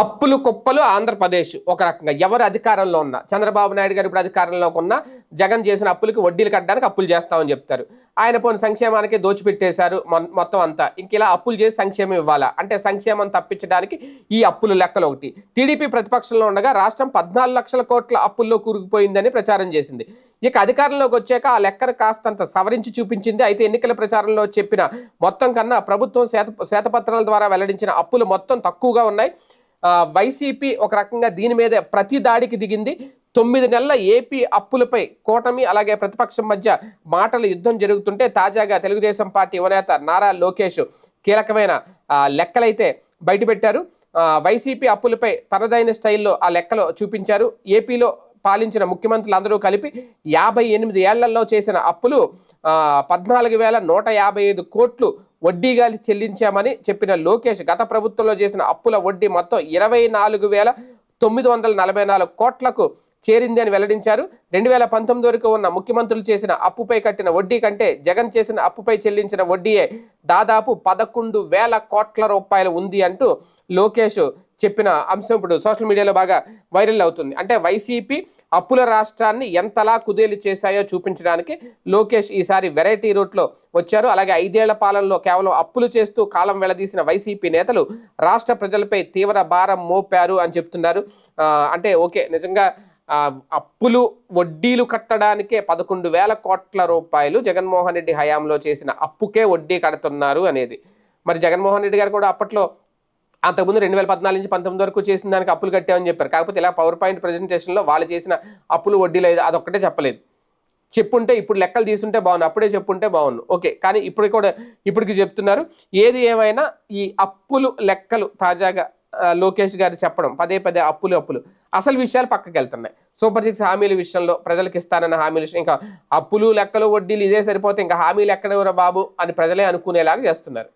అప్పులు కుప్పలు ఆంధ్రప్రదేశ్ ఒక రకంగా. ఎవరు అధికారంలో ఉన్నా. చంద్రబాబు నాయుడు గారు ఇప్పుడు అధికారంలో ఉన్నా జగన్ చేసిన అప్పులకి వడ్డీలు కట్టడానికి అప్పులు చేస్తామని చెప్తారు. ఆయన పోని సంక్షేమానికి దోచిపెట్టేశారు మొత్తం అంతా. ఇంక ఇలా అప్పులు చేసి సంక్షేమం ఇవ్వాలా? అంటే సంక్షేమం తప్పించడానికి ఈ అప్పులు లెక్కలు ఒకటి. టీడీపీ ప్రతిపక్షంలో ఉండగా రాష్ట్రం పద్నాలుగు లక్షల కోట్ల అప్పుల్లో కూరుకుపోయిందని ప్రచారం చేసింది. ఇక అధికారంలోకి వచ్చాక ఆ లెక్కను కాస్తంత సవరించి చూపించింది. అయితే ఎన్నికల ప్రచారంలో చెప్పిన మొత్తం కన్నా ప్రభుత్వం శ్వేత శ్వేతపత్రాల ద్వారా వెల్లడించిన అప్పులు మొత్తం తక్కువగా ఉన్నాయి. వైసీపీ ఒక రకంగా దీని మీద ప్రతి దాడికి దిగింది. తొమ్మిది నెలల ఏపీ అప్పులపై కూటమి అలాగే ప్రతిపక్షం మధ్య మాటల యుద్ధం జరుగుతుంటే తాజాగా తెలుగుదేశం పార్టీ యువనేత నారా లోకేష్ కీలకమైన లెక్కలైతే బయటపెట్టారు. వైసీపీ అప్పులపై తనదైన స్టైల్లో ఆ లెక్కలు చూపించారు. ఏపీలో పాలించిన ముఖ్యమంత్రులు అందరూ కలిపి యాభై ఎనిమిది ఏళ్ళలో చేసిన అప్పులు పద్నాలుగు వేల నూట యాభై ఐదు కోట్లు వడ్డీగా చెల్లించామని చెప్పిన లోకేష్ గత ప్రభుత్వంలో చేసిన అప్పుల వడ్డీ మొత్తం ఇరవై నాలుగు వేల తొమ్మిది వందల నలభై నాలుగు కోట్లకు చేరింది అని వెల్లడించారు. రెండు వేల పంతొమ్మిది వరకు ఉన్న ముఖ్యమంత్రులు చేసిన అప్పుపై కట్టిన వడ్డీ కంటే జగన్ చేసిన అప్పుపై చెల్లించిన వడ్డీయే దాదాపు పదకొండు వేల కోట్ల రూపాయలు ఉంది అంటూ లోకేష్ చెప్పిన అంశం ఇప్పుడు సోషల్ మీడియాలో బాగా వైరల్ అవుతుంది. అంటే వైసీపీ అప్పుల రాష్ట్రాన్ని ఎంతలా కుదేలు చేశాయో చూపించడానికి లోకేష్ ఈసారి వెరైటీ రూట్లో వచ్చారు. అలాగే ఐదేళ్ళ పాలనలో కేవలం అప్పులు చేస్తూ కాలం వెళ్ళదీసిన వైసీపీ నేతలు రాష్ట్ర ప్రజలపై తీవ్ర భారం మోపారు అని చెప్తున్నారు. అంటే ఓకే నిజంగా అప్పులు వడ్డీలు కట్టడానికే పదకొండు వేల కోట్ల రూపాయలు జగన్మోహన్ రెడ్డి హయాంలో చేసిన అప్పుకే వడ్డీ కడుతున్నారు అనేది. మరి జగన్మోహన్ రెడ్డి గారు కూడా అప్పట్లో అంతకుముందు రెండు వేల పద్నాలుగు నుంచి పంతొమ్మిది వరకు చేసిన దానికి అప్పులు కట్టామని చెప్పారు. కాకపోతే ఇలా పవర్ పాయింట్ ప్రజెంటేషన్లో వాళ్ళు చేసిన అప్పులు వడ్డీ లేదు అదొక్కటే చెప్పలేదు. చెప్పుంటే ఇప్పుడు లెక్కలు తీసుంటే బాగుంది అప్పుడే చెప్పుంటే బాగుండు. ఓకే కానీ ఇప్పుడు కూడా ఇప్పటికి చెప్తున్నారు. ఏది ఏమైనా ఈ అప్పులు లెక్కలు తాజాగా లోకేష్ గారు చెప్పడం పదే పదే అప్పులు అప్పులు అసలు విషయాలు పక్కకి వెళ్తున్నాయి సూపర్ సిక్స్ హామీల విషయంలో ప్రజలకు ఇస్తానన్న హామీల విషయం ఇంకా అప్పులు లెక్కలు వడ్డీలు ఇదే సరిపోతే ఇంకా హామీలు ఎక్కడ బాబు అని ప్రజలే అనుకునేలాగా చేస్తున్నారు.